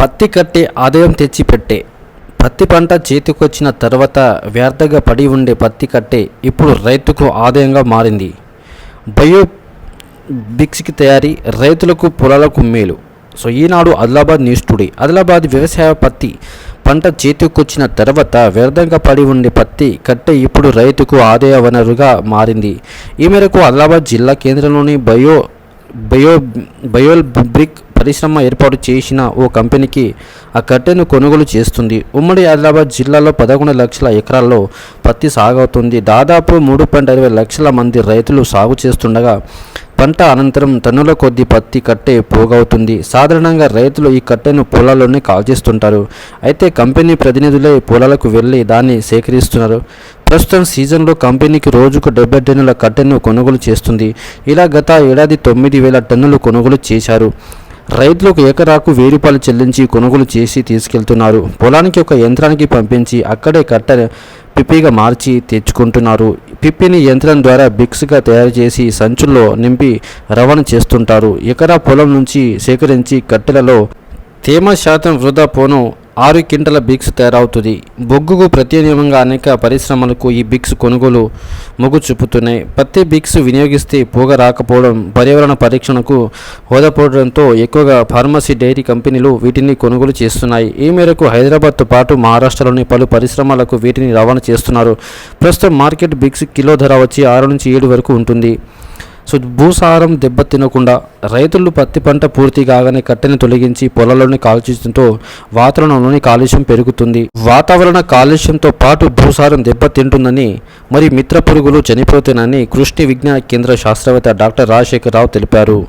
పత్తి కట్టే ఆదాయం తెచ్చిపెట్టే. పత్తి పంట చేతికొచ్చిన తర్వాత వ్యర్థంగా పడి ఉండే పత్తి కట్టే ఇప్పుడు రైతుకు ఆదాయంగా మారింది. బయో బిక్స్కి తయారీ రైతులకు పొలాలకు మేలు. So Eenadu Adilabad news today. Adilabad వ్యవసాయ పత్తి పంట చేతికొచ్చిన తర్వాత వ్యర్థంగా పడి ఉండే పత్తి కట్టే ఇప్పుడు రైతుకు ఆదాయ వనరుగా మారింది. ఈ మేరకు ఆదిలాబాద్ జిల్లా కేంద్రంలోని బయో బయో బయోల్ బ్రిక్ పరిశ్రమ ఏర్పాటు చేసిన ఓ కంపెనీకి ఆ కట్టెను కొనుగోలు చేస్తుంది. ఉమ్మడి ఆదిలాబాద్ జిల్లాలో పదకొండు లక్షల ఎకరాల్లో పత్తి సాగవుతుంది. దాదాపు మూడు పాయింట్ అరవై లక్షల మంది రైతులు సాగు చేస్తుండగా పంట అనంతరం టన్నుల కొద్ది పత్తి కట్టే పోగవుతుంది. సాధారణంగా రైతులు ఈ కట్టెను పొలాల్లోనే కాల్చేస్తుంటారు అయితే కంపెనీ ప్రతినిధులే పొలాలకు వెళ్ళి దాన్ని సేకరిస్తున్నారు. ప్రస్తుతం సీజన్లో కంపెనీకి రోజుకు డెబ్బై టన్నుల కట్టెను కొనుగోలు చేస్తుంది. ఇలా గత ఏడాది తొమ్మిది వేల టన్నులు కొనుగోలు చేశారు. రైతులకు ఎకరాకు వెయ్యి రూపాయలు చెల్లించి కొనుగోలు చేసి తీసుకెళ్తున్నారు. పొలానికి ఒక యంత్రానికి పంపించి అక్కడే కట్ట పిప్పిగా మార్చి తెచ్చుకుంటున్నారు. పిప్పిని యంత్రం ద్వారా బిక్స్గా తయారు చేసి సంచుల్లో నింపి రవాణా చేస్తుంటారు. ఎకరా పొలం నుంచి సేకరించి కట్టెలలో తేమ శాతం వృధా పోను ఆరు క్వింటల బిక్స్ తయారవుతుంది. బొగ్గుకు ప్రత్యామ్నాయంగా అనేక పరిశ్రమలకు ఈ బిక్స్ కొనుగోలు మొగ్గు చూపుతున్నాయి. పత్తి బిక్స్ వినియోగిస్తే పొగ రాకపోవడం పర్యావరణ పరీక్షణకు హోదాపోవడంతో ఎక్కువగా ఫార్మసీ డైరీ కంపెనీలు వీటిని కొనుగోలు చేస్తున్నాయి. ఈ మేరకు హైదరాబాద్తో పాటు మహారాష్ట్రలోని పలు పరిశ్రమలకు వీటిని రవాణా చేస్తున్నారు. ప్రస్తుతం మార్కెట్ బిక్స్ కిలో ధర వచ్చి ఆరు నుంచి ఏడు వరకు ఉంటుంది. సో భూసారం దెబ్బతినకుండా రైతులు పత్తి పంట పూర్తి కాగానే కట్టెని తొలగించి పొలాల్లోని కాల్చడంతో వాతావరణంలోని కాలుష్యం పెరుగుతుంది. వాతావరణ కాలుష్యంతో పాటు భూసారం దెబ్బతింటుందని మరి మిత్ర పురుగులు చనిపోతేనని కృష్ణ విజ్ఞాన కేంద్ర శాస్త్రవేత్త డాక్టర్ రాజశేఖరరావు తెలిపారు.